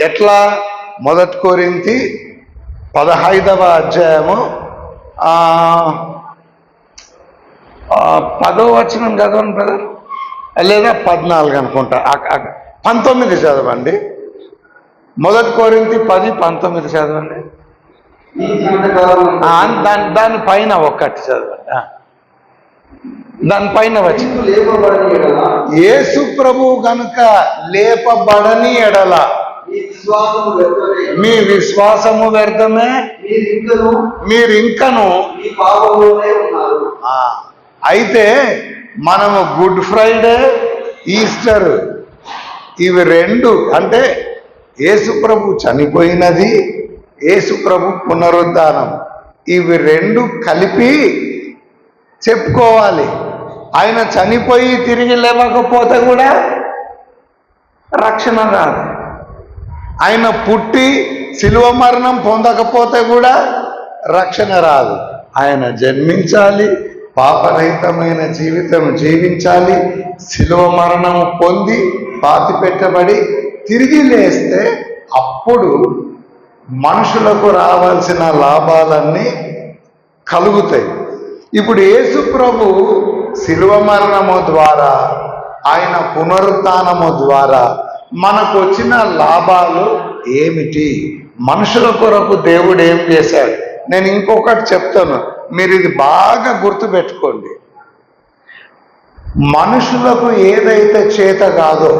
ఎట్లా మొదటి కోరింతి పదహైదవ అధ్యాయము? ఆ, పదో వచనం చదవండి బ్రదర్. లేదా పద్నాలుగు అనుకుంటా. పంతొమ్మిది చదవండి. మొదటి కోరింతి పది పంతొమ్మిది చదవండి. దాని దాని పైన ఒక్కటి చదవండి. దానిపైన వచ్చి. క్రీస్తు యేసు ప్రభు కనుక లేపబడని ఎడల మీ విశ్వాసము వ్యర్థమే. మీరు ఇంకను అయితే మనము గుడ్ ఫ్రైడే ఈస్టర్ ఇవి రెండు అంటే యేసుప్రభు చనిపోయినది యేసుప్రభు పునరుద్ధానం. ఇవి రెండు కలిపి చెప్పుకోవాలి. ఆయన చనిపోయి తిరిగి లేవకపోతే కూడా రక్షణ రాదు. ఆయన పుట్టి శిలువ మరణం పొందకపోతే కూడా రక్షణ రాదు. ఆయన జన్మించాలి పాపరహితమైన జీవితం జీవించాలి శిలువ మరణం పొంది పాతి పెట్టబడి తిరిగి లేస్తే అప్పుడు మనుషులకు రావాల్సిన లాభాలన్నీ కలుగుతాయి. ఇప్పుడు యేసు ప్రభు శిలువ మరణము ద్వారా ఆయన పునరుత్నము ద్వారా మనకు వచ్చిన లాభాలు ఏమిటి? మనుషుల కొరకు దేవుడు ఏం చేశాడు? నేను ఇంకొకటి చెప్తాను. మీరు ఇది బాగా గుర్తుపెట్టుకోండి. మనుషులకు ఏదైతే చేత కాదో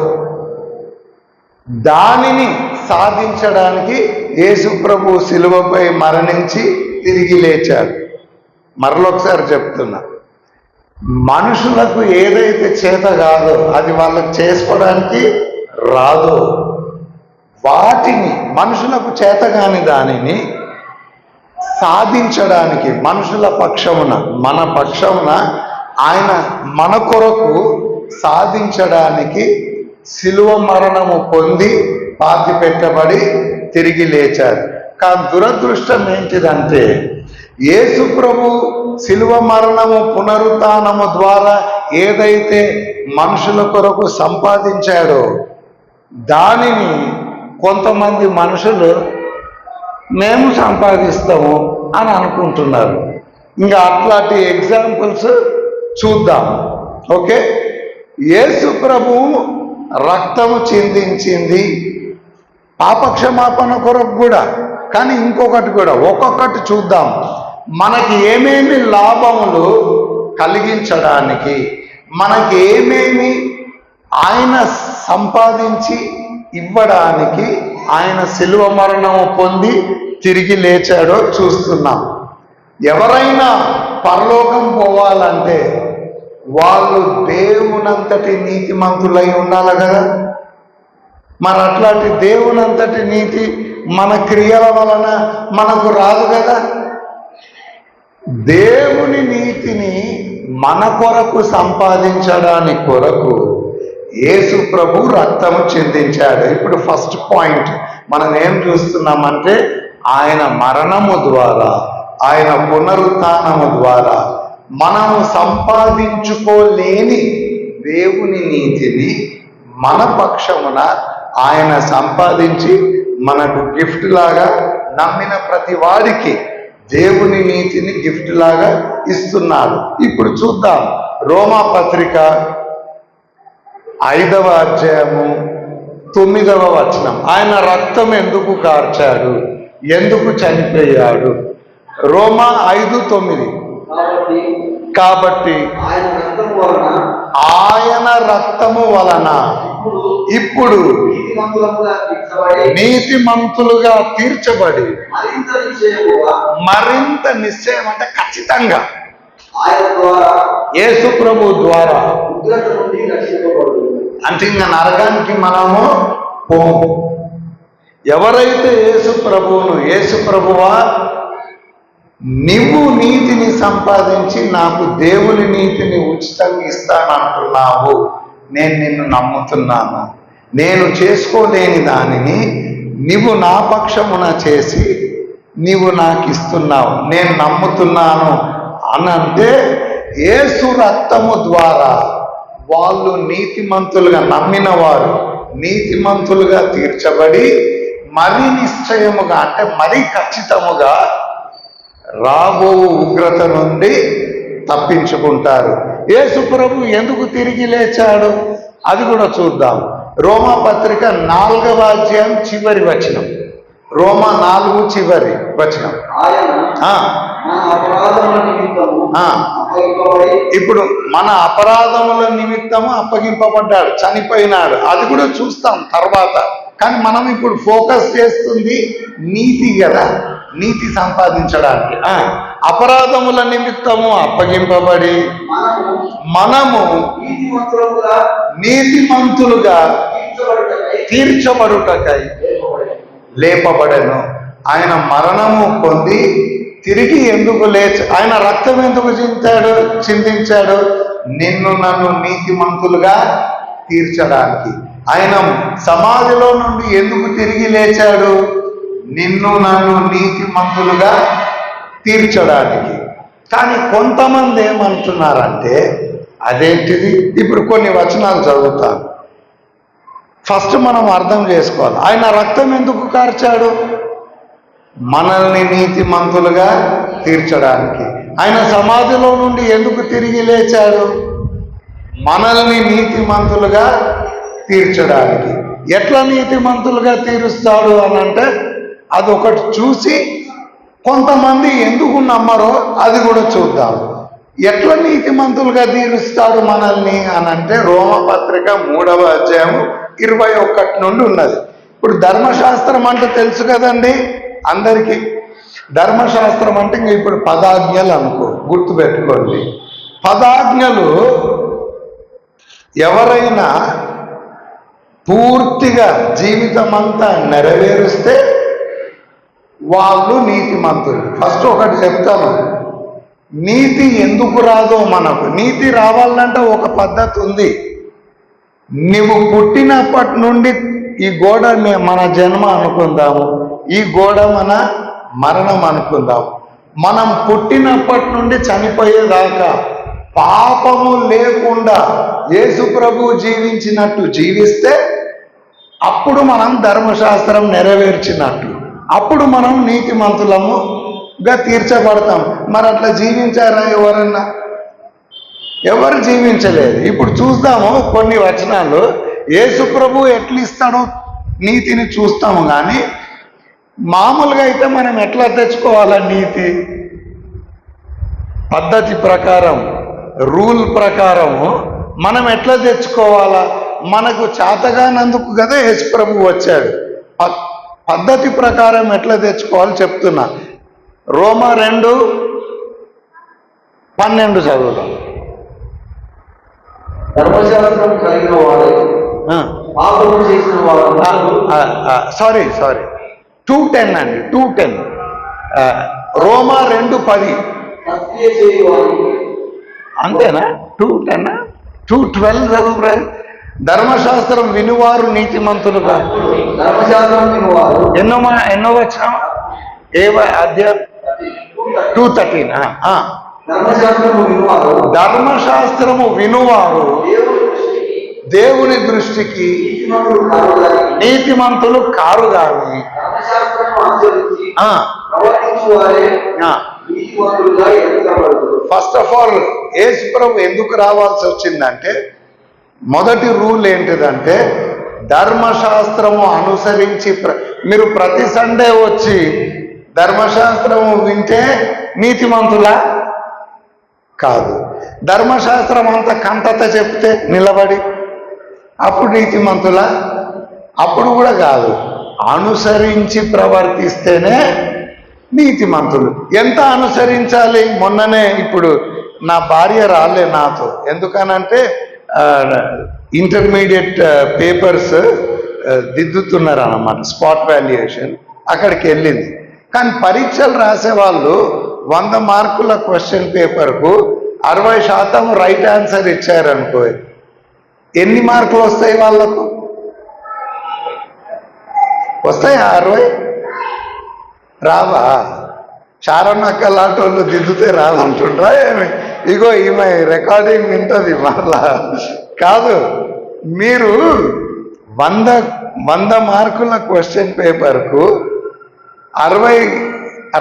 దానిని సాధించడానికి యేసుప్రభు శిలువపై మరణించి తిరిగి లేచాడు. మరలొకసారి చెప్తున్నా. మనుషులకు ఏదైతే చేత కాదో అది వాళ్ళకి చేసుకోవడానికి రాదు. వాటిని మనుషులకు చేతగాని దానిని సాధించడానికి మనుషుల పక్షమున మన పక్షమున ఆయన మన కొరకు సాధించడానికి శిలువ మరణము పొంది పాతి పెట్టబడి తిరిగి లేచారు. కానీ దురదృష్టం ఏంటిదంటే యేసు ప్రభు శిలువ మరణము పునరుత్నము ద్వారా ఏదైతే మనుషుల కొరకు సంపాదించాడో దానిని కొంతమంది మనుషులు మేము సంపాదిస్తాము అని అనుకుంటున్నారు. ఇంకా అట్లాంటి ఎగ్జాంపుల్స్ చూద్దాం. ఓకే? యేసు ప్రభు రక్తము చిందించింది. పాపక్షమాపణ కొరకు కూడా. కానీ ఇంకొకటి కూడా ఒక్కొక్కటి చూద్దాం. మనకి ఏమేమి లాభములు కలిగించడానికి మనకి ఏమేమి ఆయన సంపాదించి ఇవ్వడానికి ఆయన శిలువ మరణం పొంది తిరిగి లేచాడో చూస్తున్నాం. ఎవరైనా పరలోకం పోవాలంటే వాళ్ళు దేవునంతటి నీతిమంతులై ఉండాలి కదా? మరి అట్లాంటి దేవునంతటి నీతి మన క్రియల వలన మనకు రాదు కదా? దేవుని నీతిని మన కొరకు సంపాదించడానికి కొరకు యేసు ప్రభు రక్తము చెందించాడు. ఇప్పుడు ఫస్ట్ పాయింట్ మనం ఏం చూస్తున్నామంటే ఆయన మరణము ద్వారా ఆయన పునరుత్నము ద్వారా మనము సంపాదించుకోలేని దేవుని నీతిని మన పక్షమున ఆయన సంపాదించి మనకు గిఫ్ట్ లాగా నమ్మిన ప్రతి వాడికి దేవుని నీతిని గిఫ్ట్ లాగా ఇస్తున్నాడు. ఇప్పుడు చూద్దాం. రోమా పత్రిక ఐదవ అధ్యాయము తొమ్మిదవ వచనం. ఆయన రక్తం ఎందుకు కార్చాడు? ఎందుకు చనిపోయాడు? రోమా ఐదు తొమ్మిది. కాబట్టి ఆయన రక్తము వలన ఇప్పుడు ఇప్పుడు నీతిమంతులముగా తీర్చబడి మరింత నిశ్చయం అంటే ఖచ్చితంగా యేసు ప్రభు ద్వారా ఉగ్రత నుండి రక్షింపబడుతుంది. అంటే ఇంకా నరకానికి మనము పోము. ఎవరైతే యేసు ప్రభువును యేసు ప్రభువా నువ్వు నీతిని సంపాదించి నాకు దేవుని నీతిని ఉచితంగా ఇస్తానంటున్నావు నేను నిన్ను నమ్ముతున్నాను. నేను చేసుకోలేని దానిని నువ్వు నా పక్షమున చేసి నీవు నాకు ఇస్తున్నావు నేను నమ్ముతున్నాను అనంటే ఏసు యేసు రక్తము ద్వారా వాళ్ళు నీతిమంతులుగా నమ్మిన వారు నీతిమంతులుగా తీర్చబడి మరి నిశ్చయముగా అంటే మరి ఖచ్చితముగా రాబో ఉగ్రత నుండి తప్పించుకుంటారు. యేసు ప్రభు ఎందుకు తిరిగి లేచాడు? అది కూడా చూద్దాం. రోమా పత్రిక నాలుగవ అధ్యాయం చివరి వచనం. రోమా నాలుగు చివరి వచనం. ఇప్పుడు మన అపరాధముల నిమిత్తము అప్పగింపబడ్డాడు చనిపోయినాడు. అది కూడా చూస్తాం తర్వాత. కానీ మనం ఇప్పుడు ఫోకస్ చేస్తుంది నీతి కదా నీతి సంపాదించడానికి. అపరాధముల నిమిత్తము అప్పగింపబడి మనము నీతిమంతులముగా నీతిమంతులుగా తీర్చబడుటకై. లేపబడెను. ఆయన మరణము పొంది తిరిగి ఎందుకు లేచి? ఆయన రక్తం ఎందుకు చింతాడు? చిందించాడు? నిన్ను నన్ను నీతిమంతులుగా తీర్చడానికి. ఆయన సమాధిలో నుండి ఎందుకు తిరిగి లేచాడు? నిన్ను నన్ను నీతిమంతులుగా తీర్చడానికి. కానీ కొంతమంది ఏమంటున్నారంటే అదేంటిది? ఇప్పుడు కొన్ని వచనాలు చదువుతాను. ఫస్ట్ మనం అర్థం చేసుకోవాలి. ఆయన రక్తం ఎందుకు కార్చాడు? మనల్ని నీతిమంతులుగా తీర్చడానికి. ఆయన సమాధిలో నుండి ఎందుకు తిరిగి లేచాడు? మనల్ని నీతిమంతులుగా తీర్చడానికి. ఎట్లా నీతిమంతులుగా తీరుస్తాడు అని అంటే అది ఒకటి చూసి కొంతమంది ఎందుకు నమ్మరో అది కూడా చూద్దాం. ఎట్లా నీతిమంతులుగా తీరుస్తాడు మనల్ని అని అంటే రోమపత్రిక మూడవ అధ్యాయం ఇరవై ఒక్కటి నుండి ఉన్నది. ఇప్పుడు ధర్మశాస్త్రం అంటే తెలుసు కదండి? అందరికీ ధర్మశాస్త్రం అంటే ఇంక ఇప్పుడు పదాజ్ఞలు అనుకో గుర్తుపెట్టుకోండి. పదాజ్ఞలు ఎవరైనా పూర్తిగా జీవితం అంతా నెరవేరుస్తే వాళ్ళు నీతిమంతులు. ఫస్ట్ ఒకటి చెప్తాను. నీతి ఎందుకు రాదో మనకు. నీతి రావాలంటే ఒక పద్ధతి ఉంది. నువ్వు పుట్టినప్పటి నుండి ఈ గోడ మన జన్మ అనుకుందాము. ఈ గోడ మన మరణం అనుకుందాం. మనం పుట్టినప్పటి నుండి చనిపోయేదాకా పాపము లేకుండా యేసు ప్రభు జీవించినట్టు జీవిస్తే అప్పుడు మనం ధర్మశాస్త్రం నెరవేర్చినట్టు. అప్పుడు మనం నీతిమంతులముగా తీర్చబడతాం. మరి అట్లా జీవించారా ఎవరన్నా? ఎవరు జీవించలేదు. ఇప్పుడు చూస్తాము కొన్ని వచనాలు. యేసు ప్రభు ఎట్లిస్తాడో నీతిని చూస్తాము కానీ మామూలుగా అయితే మనం ఎట్లా తెచ్చుకోవాలా నీతి? పద్ధతి ప్రకారం రూల్ ప్రకారము మనం ఎట్లా తెచ్చుకోవాలా? మనకు చేతగానందుకు కదా యేసు ప్రభు వచ్చాడు. పద్ధతి ప్రకారం ఎట్లా తెచ్చుకోవాలి చెప్తున్నా. రోమా రెండు పన్నెండు చదువుదాం. ధర్మశాస్త్రం కలిగిన చేసిన వాడు సారీ సారీ. టూ టెన్ అండి టూ టెన్ రోమా రెండు పది. అంతేనా? టూ టెన్ టూ ట్వెల్వ్ చదువురా ధర్మశాస్త్రం వినువారు నీతిమంతులుగా ధర్మశాస్త్రం వారు ఎన్నో ఎన్నో వచ్చిన ఏ వ- అధ్యాయం? టూ థర్టీన్ ధర్మశాస్త్రము వినువారు. ధర్మశాస్త్రము వినువారు. దేవుని దృష్టికి నీతిమంతులు కారు గాని ఫస్ట్ ఆఫ్ ఆల్ ఏసుప్రభు ఎందుకు రావాల్సి వచ్చిందంటే మొదటి రూల్ ఏంటిదంటే ధర్మశాస్త్రము అనుసరించి ప్ర- మీరు ప్రతి సండే వచ్చి ధర్మశాస్త్రము వింటే నీతిమంతులా కాదు. ధర్మశాస్త్రం అంతా కంటత చెప్తే నిలబడి అప్పుడు నీతిమంతులా అప్పుడు కూడా కాదు. అనుసరించి ప్రవర్తిస్తేనే నీతిమంతులు. ఎంత అనుసరించాలి? మొన్ననే ఇప్పుడు నా భార్య రాలే నాతో. ఎందుకనంటే ఇంటర్మీడియట్ పేపర్స్ దిద్దుతున్నారు అన్నమాట స్పాట్ వాల్యుయేషన్ అక్కడికి వెళ్ళింది కానీ పరీక్షలు రాసేవాళ్ళు వంద మార్కుల క్వశ్చన్ పేపర్కు అరవై శాతం రైట్ ఆన్సర్ ఇచ్చారనుకో ఎన్ని మార్కులు వస్తాయి వాళ్ళకు? వస్తాయి అరవై? రావా? చారన్నక్క లాంటి వాళ్ళు దిద్దుతే రాదంటుండ్రా ఏమి? ఇగో ఈమె రికార్డింగ్ వింటది మళ్ళా. కాదు మీరు వంద వంద మార్కుల క్వశ్చన్ పేపర్కు అరవై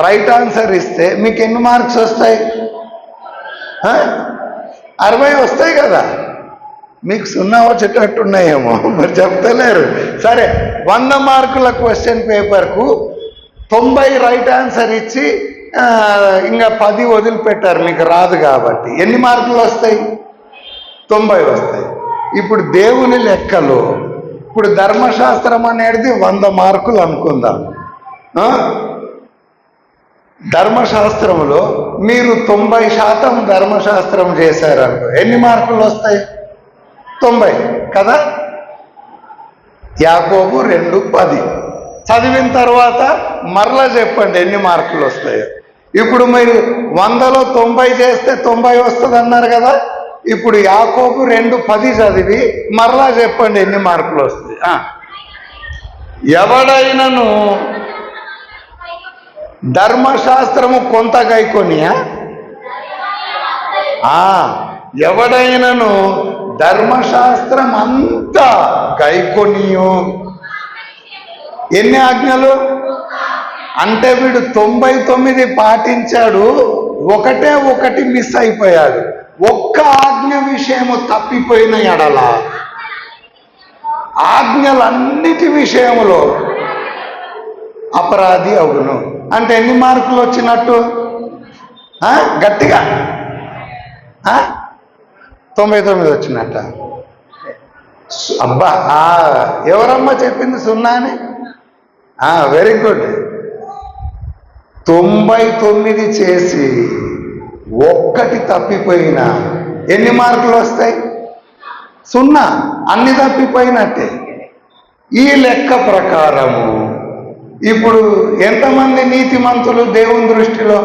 రైట్ ఆన్సర్ ఇస్తే మీకు ఎన్ని మార్క్స్ వస్తాయి? అరవై వస్తాయి కదా. మీకు సున్నా వచ్చేటట్టున్నాయేమో మరి చెప్తలేరు. సరే వంద మార్కుల క్వశ్చన్ పేపర్కు తొంభై రైట్ ఆన్సర్ ఇచ్చి ఇంకా పది వదిలిపెట్టారు. మీకు రాదు కాబట్టి. ఎన్ని మార్కులు వస్తాయి? తొంభై వస్తాయి. ఇప్పుడు దేవుని లెక్కలు. ఇప్పుడు ధర్మశాస్త్రం అనేది వంద మార్కులు అనుకుందాం. ధర్మశాస్త్రంలో మీరు తొంభై శాతం ధర్మశాస్త్రం చేశారనుకో. ఎన్ని మార్కులు వస్తాయి? తొంభై కదా? యాకోబు రెండు పది. చదివిన తర్వాత మరలా చెప్పండి ఎన్ని మార్కులు వస్తాయో. ఇప్పుడు మీరు వందలో తొంభై చేస్తే తొంభై వస్తుంది అన్నారు కదా? ఇప్పుడు యాకోబు రెండు పది చదివి మరలా చెప్పండి ఎన్ని మార్కులు వస్తాయి. ఎవడైనాను ఎవడైనను ధర్మశాస్త్రము కొంత గైకొనియా? ఆ. ఎవడైనను ధర్మశాస్త్రం అంతా గైకొనియు. ఎన్ని ఆజ్ఞలు? అంటే వీడు తొంభై తొమ్మిది పాటించాడు ఒకటే ఒకటి మిస్ అయిపోయాడు. ఒక్క ఆజ్ఞ విషయము తప్పిపోయిన ఎడల. ఆజ్ఞలన్నిటి విషయములో అపరాధి అవును. అంటే ఎన్ని మార్కులు వచ్చినట్టు? గట్టిగా? తొంభై తొమ్మిది వచ్చినట్ట అబ్బా ఎవరమ్మా చెప్పింది సున్నా అని? వెరీ గుడ్ తొంభై తొమ్మిది చేసి ఒక్కటి తప్పిపోయినా ఎన్ని మార్కులు వస్తాయి? సున్నా. అన్ని తప్పిపోయినట్టే. ఈ లెక్క ప్రకారము ఇప్పుడు ఎంతమంది నీతిమంతులు దేవుని దృష్టిలో?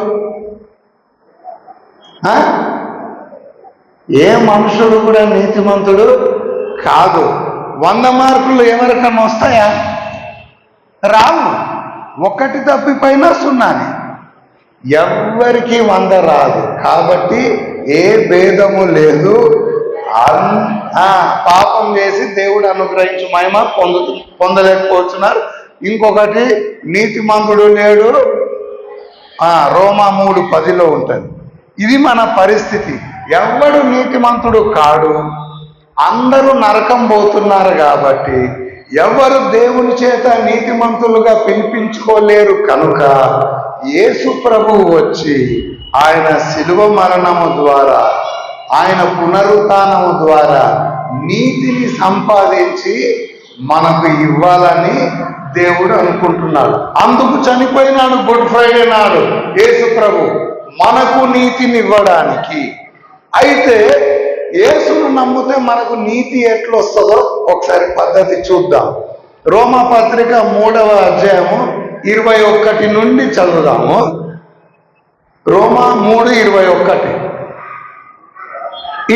ఆ? ఏ మనుషుడు కూడా నీతిమంతుడు కాదు. వంద మార్కులు ఎవరికన్నా వస్తాయా? రావు. ఒక్కటి తప్పిపోయినా సున్నానే. ఎవ్వరికి వంద రాదు. కాబట్టి ఏ భేదము లేదు. పాపం చేసి దేవుడు అనుగ్రహించు మహిమ పొందు పొందలేకపోతున్నారు. ఇంకొకటి నీతిమంతుడు లేడు. రోమా మూడు పదిలో ఉంటుంది. ఇది మన పరిస్థితి. ఎవడు నీతిమంతుడు కాడు? అందరూ నరకం పోతున్నారు కాబట్టి ఎవరు దేవుని చేత నీతిమంతులుగా పిలిపించుకోలేరు కనుక యేసు ప్రభువు వచ్చి ఆయన శిలువ మరణము ద్వారా ఆయన పునరుత్నము ద్వారా నీతిని సంపాదించి మనకు ఇవ్వాలని దేవుడు అనుకుంటున్నాడు. అందుకు చనిపోయినాడు గుడ్ ఫ్రైడే నాడు యేసు ప్రభు మనకు నీతిని ఇవ్వడానికి అయితే యేసును నమ్మితే మనకు నీతి ఎట్లా వస్తుందో ఒకసారి పద్ధతి చూద్దాం. రోమా పత్రిక మూడవ అధ్యాయము ఇరవై ఒకటి నుండి చదువుదాము. రోమా మూడు ఇరవై ఒకటి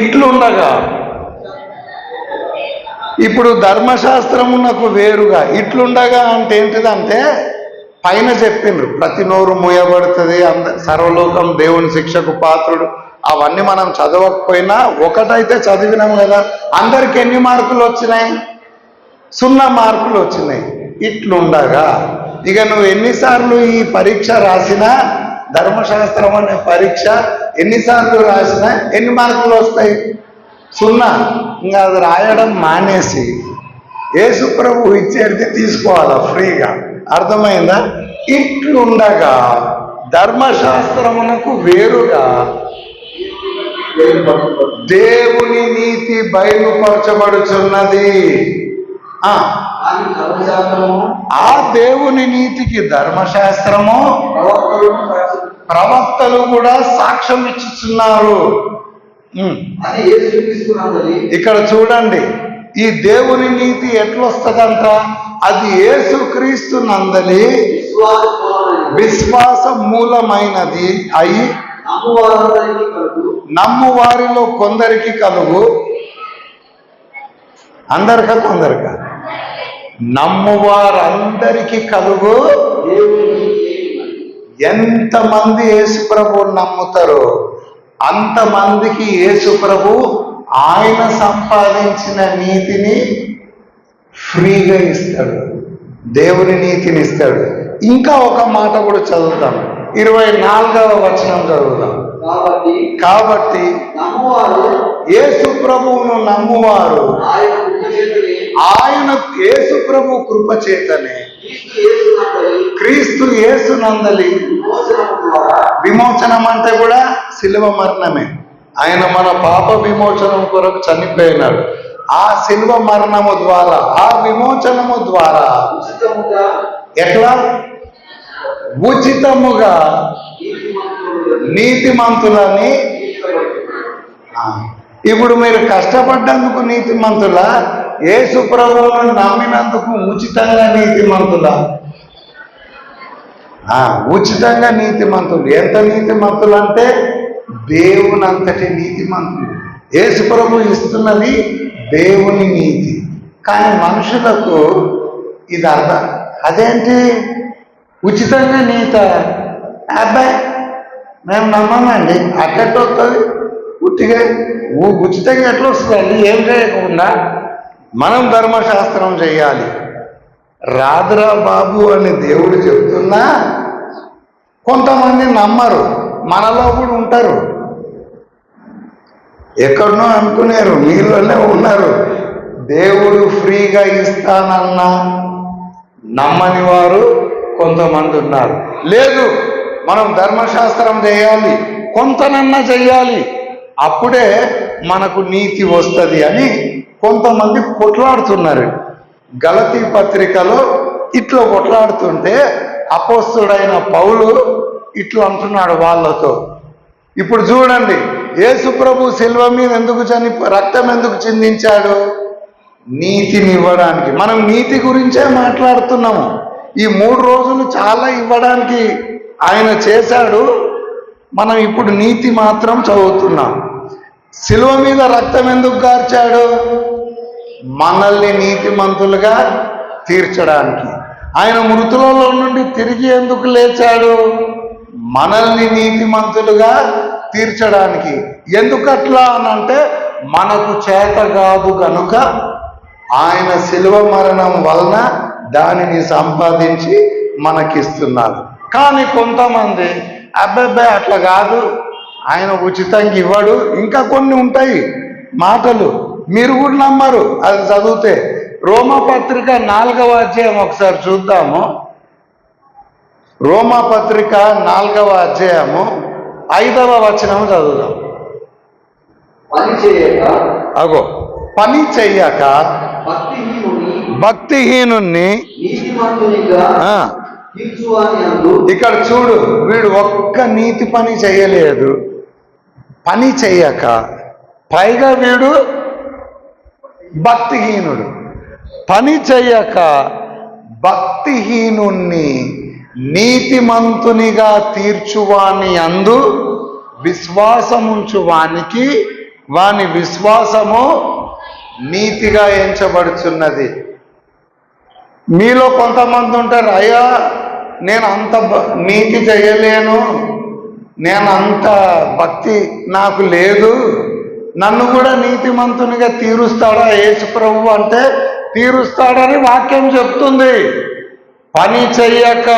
ఇట్లుండగా ఇప్పుడు ధర్మశాస్త్రమునకు వేరుగా ఇట్లుండగా అంటే ఏంటిదంటే పైన చెప్పిండ్రు ప్రతి నోరు మూయబడుతుంది అంద సర్వలోకం దేవుని శిక్షకు పాత్రుడు అవన్నీ మనం చదవకపోయినా ఒకటైతే చదివినాం కదా. అందరికి ఎన్ని మార్కులు వచ్చినాయి? సున్నా మార్కులు వచ్చినాయి. ఇట్లుండగా ఇక నువ్వు ఎన్నిసార్లు ఈ పరీక్ష రాసినా ధర్మశాస్త్రం అనే పరీక్ష ఎన్నిసార్లు రాసినా ఎన్ని మార్కులు వస్తాయి? సున్నా. ఇంకా అది రాయడం మానేసి యేసు ప్రభు ఇచ్చేది తీసుకోవాలా ఫ్రీగా? అర్థమైందా? ఇట్లుండగా ధర్మశాస్త్రమునకు వేరుగా దేవుని నీతి బయలుపరచబడుచున్నది. ఆ దేవుని నీతికి ధర్మశాస్త్రము ప్రవక్తలు కూడా సాక్ష్యం ఇచ్చుచున్నారు. ఇక్కడ చూడండి ఈ దేవుని నీతి ఎట్లొస్తుందంట? అది యేసుక్రీస్తు నందలి. విశ్వాస మూలమైనది అయి నమ్ము వారిలో కొందరికి కలుగు. అందరిక కొందరిక. నమ్మువారందరికి కలుగు. ఎంతమంది యేసుప్రభు నమ్ముతారో అంతమందికి యేసుప్రభు ఆయన సంపాదించిన నీతిని ఫ్రీగా ఇస్తాడు. దేవుని నీతిని ఇస్తాడు. ఇంకా ఒక మాట కూడా చదువుతాను. ఇరవై నాలుగవ వచనం చదువుదాం. కాబట్టి కాబట్టి నమ్మువారు యేసు ప్రభువును నమ్మువారు. ఆయన కృపచేతనే. యేసు ప్రభు కృప చేతనే క్రీస్తు యేసు నందలి. విమోచనం అంటే కూడా శిలువ మరణమే. ఆయన మన పాప విమోచనం కొరకు చనిపోయినాడు. ఆ శిలువ మరణము ద్వారా ఆ విమోచనము ద్వారా ఎట్లా? ఉచితముగా నీతిమంతులని. ఇప్పుడు మీరు కష్టపడ్డందుకు నీతిమంతుల? యేసు ప్రభువును నమ్మినందుకు ఉచితంగా నీతిమంతుల? ఉచితంగా నీతిమంతులు. ఎంత నీతిమంతులు అంటే దేవుని అంతటి నీతిమంతులు. యేసు ప్రభు ఇస్తున్నది దేవుని నీతి. కానీ మనుషులకు ఇది అర్థం అదేంటి? ఉచితంగా నీత అబ్బాయి మేము నమ్మమండి. అట్టెట్ వస్తుంది ఉట్టిగా ఉచితంగా ఎట్లా వస్తుందండి? ఏం చేయకుండా మనం ధర్మశాస్త్రం చేయాలి. రాదురా బాబు అని దేవుడు చెప్తున్నా కొంతమంది నమ్మరు. మనలో కూడా ఉంటారు. ఎక్కడనో అనుకున్నారు మీలోనే ఉన్నారు. దేవుడు ఫ్రీగా ఇస్తానన్నా నమ్మని వారు కొంతమంది ఉన్నారు. లేదు మనం ధర్మశాస్త్రం చేయాలి. కొంతనన్నా చేయాలి అప్పుడే మనకు నీతి వస్తుంది అని కొంతమంది కొట్లాడుతున్నారు. గలతీ పత్రికలో ఇట్లా కొట్లాడుతుంటే అపోస్తుడైన పౌలు ఇట్లా అంటున్నాడు వాళ్ళతో. ఇప్పుడు చూడండి యేసు ప్రభు శిల్వ మీద ఎందుకు చని రక్తం ఎందుకు చిందించాడు? నీతిని ఇవ్వడానికి. మనం నీతి గురించే మాట్లాడుతున్నాము. ఈ మూడు రోజులు చాలా ఇవ్వడానికి ఆయన చేశాడు. మనం ఇప్పుడు నీతి మాత్రం చదువుతున్నాం. శిలువ మీద రక్తం ఎందుకు గార్చాడు మనల్ని నీతిమంతులుగా తీర్చడానికి. ఆయన మృతులలో నుండి తిరిగి ఎందుకు లేచాడు? మనల్ని నీతిమంతులుగా తీర్చడానికి. ఎందుకట్లా అనంటే మనకు చేత కాదు కనుక ఆయన శిలువ మరణం వలన దానిని సంపాదించి మనకిస్తున్నాడు కానీ కొంతమంది అబ్బాయి అట్లా కాదు. ఆయన ఉచితంగా ఇవ్వడు. ఇంకా కొన్ని ఉంటాయి మాటలు. మీరు కూడా నమ్మరు. అది చదివితే రోమా పత్రిక నాలుగవ అధ్యాయం ఒకసారి చూద్దాము. రోమా పత్రిక నాలుగవ అధ్యాయము ఐదవ వచనం చదువుదాం. పని చేయక అగో పని చెయ్యక భక్తిహీనుణ్ణి. ఇక్కడ చూడు వీడు ఒక్క నీతి పని చేయలేదు. పని చెయ్యక పైగా వీడు భక్తిహీనుడు. పని చెయ్యక భక్తిహీనుణ్ణి నీతిమంతునిగా తీర్చువాని అందు విశ్వాసముంచు వానికి వాని విశ్వాసము నీతిగా ఎంచబడుచున్నది. మీలో కొంతమంది ఉంటారు అయ్యా నేను అంత భ- నీతి చేయలేను. నేను అంత భక్తి నాకు లేదు. నన్ను కూడా నీతిమంతునిగా తీరుస్తాడా యేసు ప్రభు? అంటే తీరుస్తాడని వాక్యం చెప్తుంది. పని చెయ్యక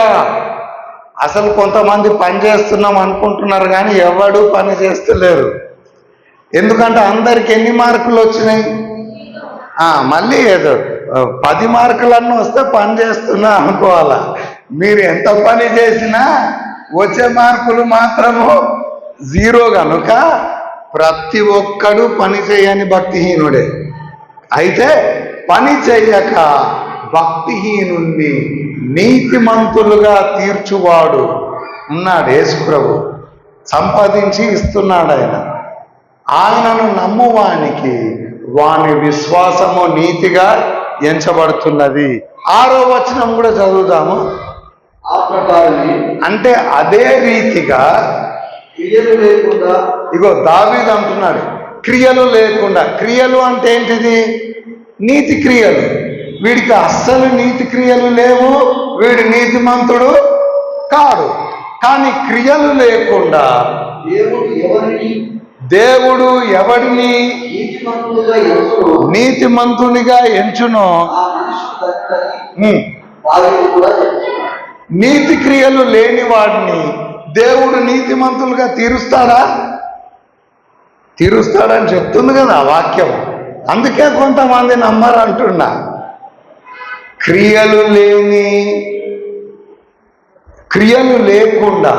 అసలు కొంతమంది పని చేస్తున్నాం అనుకుంటున్నారు కానీ ఎవడు పని చేస్తలేరు. ఎందుకంటే అందరికి ఎన్ని మార్కులు వచ్చినాయి? మళ్ళీ ఏదో. పది మార్కులన్నీ వస్తే పని చేస్తున్నా అనుకోవాలా? మీరు ఎంత పని చేసినా వచ్చే మార్కులు మాత్రము జీరో కనుక ప్రతి ఒక్కడు పని చేయని భక్తిహీనుడే. అయితే పని చేయక భక్తిహీనుణ్ణి నీతిమంతులుగా తీర్చువాడు ఉన్నాడు యేసుప్రభు. సంపాదించి ఇస్తున్నాడు ఆయన ఆయనను నమ్మువానికి వాని విశ్వాసము నీతిగా ఎంచబడుతున్నది. ఆరో వచనం కూడా చదువుదాము. ఆ ప్రకారమే అంటే అదే రీతిగా క్రియలు లేకుండా ఇగో దావీదు అంటున్నాడు క్రియలు లేకుండా. క్రియలు అంటే ఏంటిది? నీతి క్రియలు. వీడికి అస్సలు నీతి క్రియలు లేవు వీడు నీతిమంతుడు కాడు. కానీ క్రియలు లేకుండా దేవుడు ఎవరిని దేవుడు ఎవడిని నీతిమంతునిగా ఎంచునో? నీతి క్రియలు లేని వాడిని దేవుడు నీతిమంతులుగా తీరుస్తాడా? తీరుస్తాడని చెప్తుంది కదా ఆ వాక్యం. అందుకే కొంతమంది నమ్మరు అంటున్నా క్రియలు లేని క్రియలు లేకుండా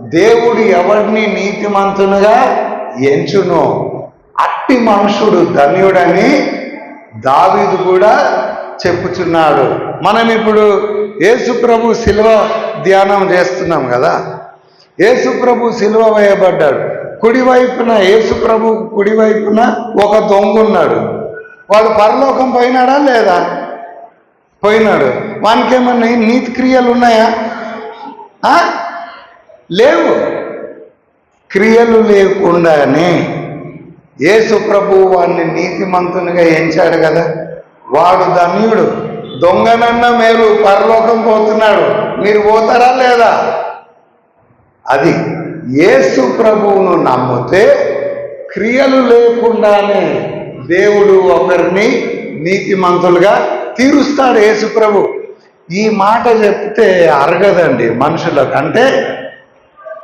దేవుడు ఎవరిని నీతిమంతునిగా ఎంచునో. అట్టి మనుషుడు ధన్యుడని దావీదు కూడా చెప్పుచున్నాడు. మనం ఇప్పుడు యేసుప్రభు శిల్వ ధ్యానం చేస్తున్నాం కదా. యేసుప్రభు శిలువ శిల్వ వేయబడ్డాడు. కుడివైపున యేసుప్రభు కుడివైపున ఒక దొంగ ఉన్నాడు. వాడు పరలోకం పోయినాడా లేదా? పోయినాడు. వానికి ఏమన్నా నీతి క్రియలు ఉన్నాయా? లేవు. క్రియలు లేకుండానే యేసు ప్రభు వాడిని నీతిమంతునిగా ఎంచాడు కదా. వాడు ధన్యుడు. దొంగనన్న మేలు పరలోకం పోతున్నాడు. మీరు పోతారా లేదా? అది యేసు ప్రభువును నమ్మితే క్రియలు లేకుండానే దేవుడు ఒకరిని నీతిమంతులుగా తీరుస్తాడు యేసు ప్రభు. ఈ మాట చెప్తే అరగదండి మనుషులకు అంటే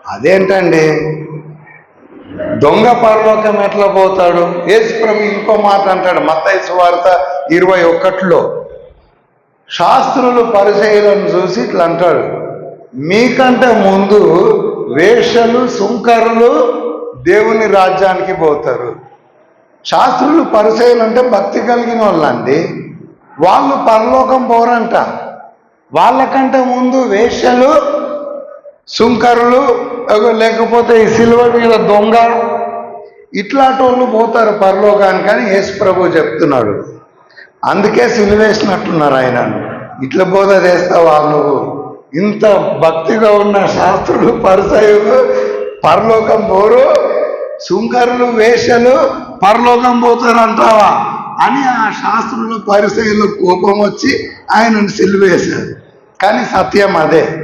అదేంటండి? దొంగ పరలోకం ఎట్లా పోతాడు? యేసుప్రభు ఇంకో మాట అంటాడు మత్తైసు సువార్త ఇరవై ఒకటిలో శాస్త్రులు పరిచయలను చూసి ఇట్లా అంటాడు మీకంటే ముందు వేషలు సుంకరులు దేవుని రాజ్యానికి పోతారు. శాస్త్రులు పరిచయలు అంటే భక్తి కలిగిన వాళ్ళండి. వాళ్ళు పరలోకం పోరంట. వాళ్ళకంటే ముందు వేషలు సుంకరులు లేకపోతే ఈ సిల్వ మీద దొంగ ఇట్లాంటి పోతారు పరలోకానికి అని యేసు ప్రభు చెప్తున్నాడు. అందుకే సిలువేసినట్టున్నారు ఆయన. ఇట్ల బోధ చేస్తావా నువ్వు? ఇంత భక్తిగా ఉన్న శాస్త్రులు పరిసయులు పరలోకం పోరు సుంకరులు వేషలు పరలోకం పోతారంటావా? అని ఆ శాస్త్రులు పరిసయులు కోపం వచ్చి ఆయనను సిలువేశారు కానీ సత్యం అదే.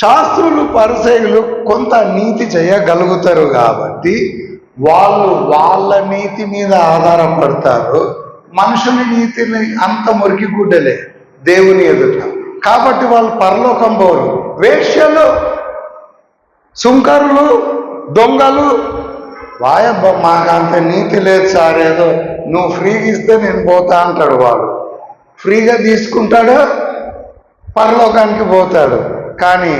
శాస్త్రులు పరిచయులు కొంత నీతి చేయగలుగుతారు కాబట్టి వాళ్ళు వాళ్ళ నీతి మీద ఆధారపడతారు. మనుషుల నీతిని అంత మురికి గుడ్డలే దేవుని ఎదుట. కాబట్టి వాళ్ళు పరలోకం పోరు. వేష్యలు సుంకరులు దొంగలు వాయబ్బ మాకు అంత నీతి లేదు సార్ ఏదో నువ్వు ఫ్రీగా ఇస్తే నేను పోతా అంటాడు వాడు. ఫ్రీగా తీసుకుంటాడు? పరలోకానికి పోతాడు. కానీ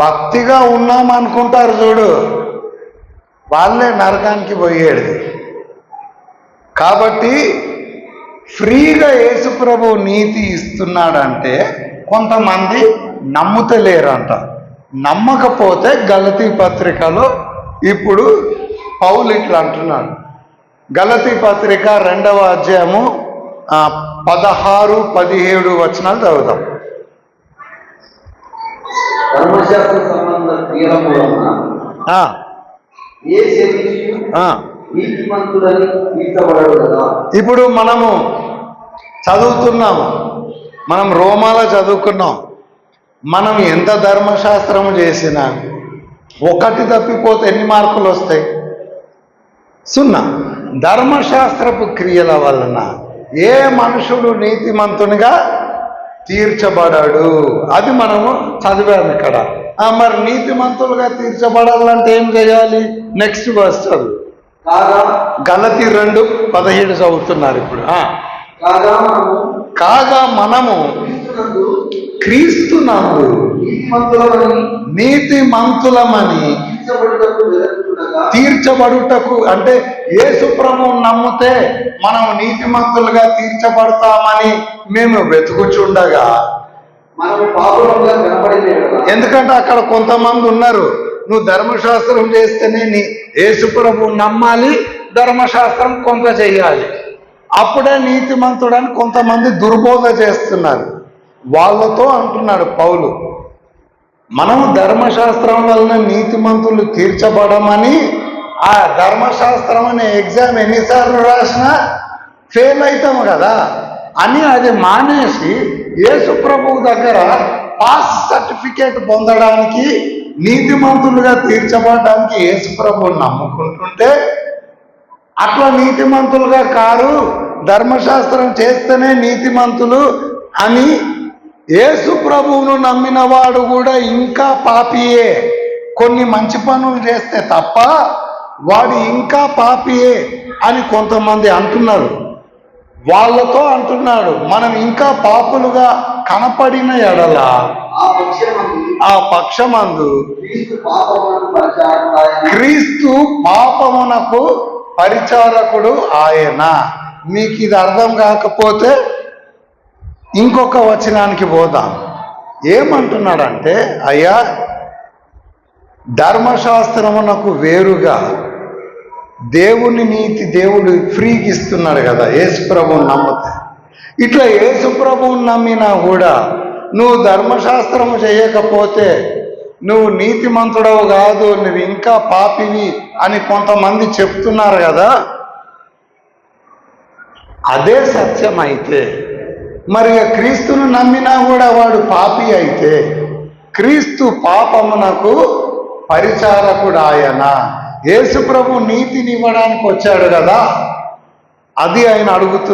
భక్తిగా ఉన్నాం అనుకుంటారు చూడు. వాళ్ళే నరకానికి పోయేది. కాబట్టి ఫ్రీగా యేసుప్రభు నీతి ఇస్తున్నాడంటే కొంతమంది నమ్ముతలేరంట. నమ్మకపోతే గలతీ పత్రికలో ఇప్పుడు పౌలు ఇట్లా అంటున్నాడు. గలతీ పత్రిక రెండవ అధ్యాయము పదహారు పదిహేడు వచనాలు చదువుదాం. ధర్మశాస్త్ర సంబంధ క్రియల మూలమున ఏ. నీతిమంతుడని కదా. ఇప్పుడు మనము చదువుతున్నాము. మనం రోమాలో చదువుకున్నాం. మనం ఎంత ధర్మశాస్త్రము చేసినా ఒకటి తప్పిపోతే ఎన్ని మార్కులు వస్తాయి? సున్నా. ధర్మశాస్త్రపు క్రియల వలన ఏ మనుషుడు నీతిమంతునిగా తీర్చబడాడు. అది మనము చదివాము ఇక్కడ. మరి నీతిమంతులుగా తీర్చబడాలంటే ఏం చేయాలి? నెక్స్ట్ వర్స్ చదువు. కాగా? గలతి రెండు పదిహేడు చదువుతున్నారు ఇప్పుడు. కాగా మనము? కాగా మనము క్రీస్తునందు నీతి మంతులమని తీర్చబడుటకు అంటే యేసు ప్రభువును నమ్మితే మనం నీతిమంతులుగా తీర్చబడతామని మేము వెతుకుచుండగా ఎందుకంటే అక్కడ కొంతమంది ఉన్నారు. నువ్వు ధర్మశాస్త్రం చేస్తేనే నీ యేసు ప్రభువు నమ్మాలి ధర్మశాస్త్రం కొంత చెయ్యాలి అప్పుడే నీతిమంతుడని కొంతమంది దుర్బోధ చేస్తున్నారు. వాళ్ళతో అంటున్నాడు పౌలు మనం ధర్మశాస్త్రం వలన నీతిమంతులు తీర్చబడమని ఆ ధర్మశాస్త్రం అనే ఎగ్జామ్ ఎన్నిసార్లు రాసినా ఫెయిల్ అవుతాము కదా. అని అది మానేసి యేసు దగ్గర పాస్ సర్టిఫికేట్ పొందడానికి నీతిమంతులుగా తీర్చబడడానికి యేసు ప్రభువు నమ్ముకుంటుంటే అట్లా అట్లా నీతిమంతులుగా కారు ధర్మశాస్త్రం చేస్తేనే నీతిమంతులు అని యేసు ప్రభువును నమ్మిన వాడు కూడా ఇంకా పాపియే. కొన్ని మంచి పనులు చేస్తే తప్ప వాడు ఇంకా పాపియే అని కొంతమంది అంటున్నారు. వాళ్ళతో అంటున్నాడు మనం ఇంకా పాపులుగా కనపడిన ఎడల ఆ పక్షమందు క్రీస్తు పాపమునకు పరిచారకుడు ఆయన. మీకు ఇది అర్థం కాకపోతే ఇంకొక వచనానికి పోదాం. ఏమంటున్నాడంటే అయ్యా ధర్మశాస్త్రమునకు వేరుగా. దేవుని నీతి దేవుడు ఫ్రీకి ఇస్తున్నాడు కదా యేసు ప్రభువుని నమ్మితే. ఇట్లా యేసు ప్రభువుని నమ్మినా కూడా నువ్వు ధర్మశాస్త్రము చేయకపోతే నువ్వు నీతిమంతుడవు కాదు నువ్వు ఇంకా పాపివి అని కొంతమంది చెప్తున్నారు కదా. అదే సత్యం అయితే మరి క్రీస్తును నమ్మినా కూడా వాడు పాపి అయితే క్రీస్తు పాపమునకు పరిచారకుడు ఆయన యేసు ప్రభు నీతిని ఇవ్వడానికి వచ్చాడు కదా అది ఆయన అడుగుతున్నాడు